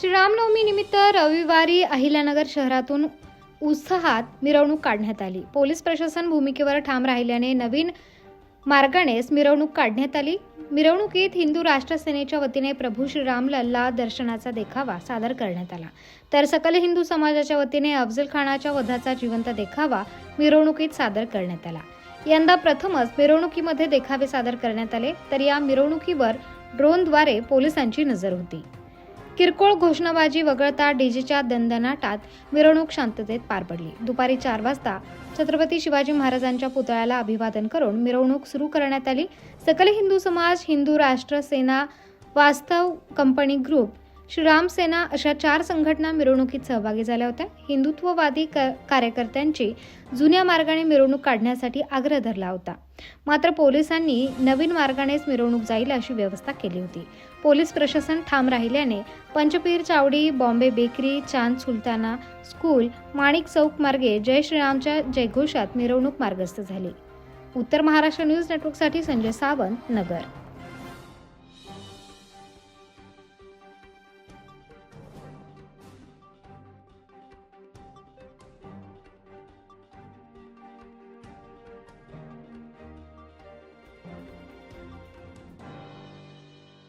श्री निमित्त रविवारी अहिल्यानगर शहरातून उत्साहात मिरवणूक काढण्यात आली. पोलीस प्रशासन भूमिकेवर ठाम राहिल्याने नवीन मार्गानेच मिरवणूक काढण्यात आली. मिरवणुकीत हिंदू राष्ट्र सेनेच्या वतीने प्रभू श्रीराम लल्ला दर्शनाचा देखावा सादर करण्यात आला. तर सकल हिंदू समाजाच्या वतीने अफजल खानाच्या वधाचा जिवंत देखावा मिरवणुकीत सादर करण्यात आला. यंदा प्रथमच मिरवणुकीमध्ये देखावे सादर करण्यात आले तर या मिरवणुकीवर ड्रोनद्वारे पोलिसांची नजर होती. किरकोळ घोषणाबाजी वगळता डीजेच्या दणदणाटात मिरवणूक शांततेत पार पडली. दुपारी चार वाजता छत्रपती शिवाजी महाराजांच्या पुतळ्याला अभिवादन करून मिरवणूक सुरू करण्यात आली. सकल हिंदू समाज हिंदू राष्ट्र सेना वास्तव कंपनी ग्रुप श्रीराम सेना अशा चार संघटना मिरवणुकीत सहभागी झाल्या होत्या. हिंदुत्ववादी क- कार्यकर्त्यांची जुन्या मार्गाने मिरवणूक काढण्यासाठी आग्रह धरला होता. मात्र पोलिसांनी नवीन मार्गानेच मिरवणूक जाईल अशी व्यवस्था केली होती. पोलीस प्रशासन ठाम राहिल्याने Panchpir Chavadi Bombay bakery Chand Sultana school Manik Chowk मार्गे जय श्रीरामच्या जयघोषात मिरवणूक मार्गस्थ झाली. उत्तर महाराष्ट्र न्यूज नेटवर्कसाठी संजय सावंत नगर.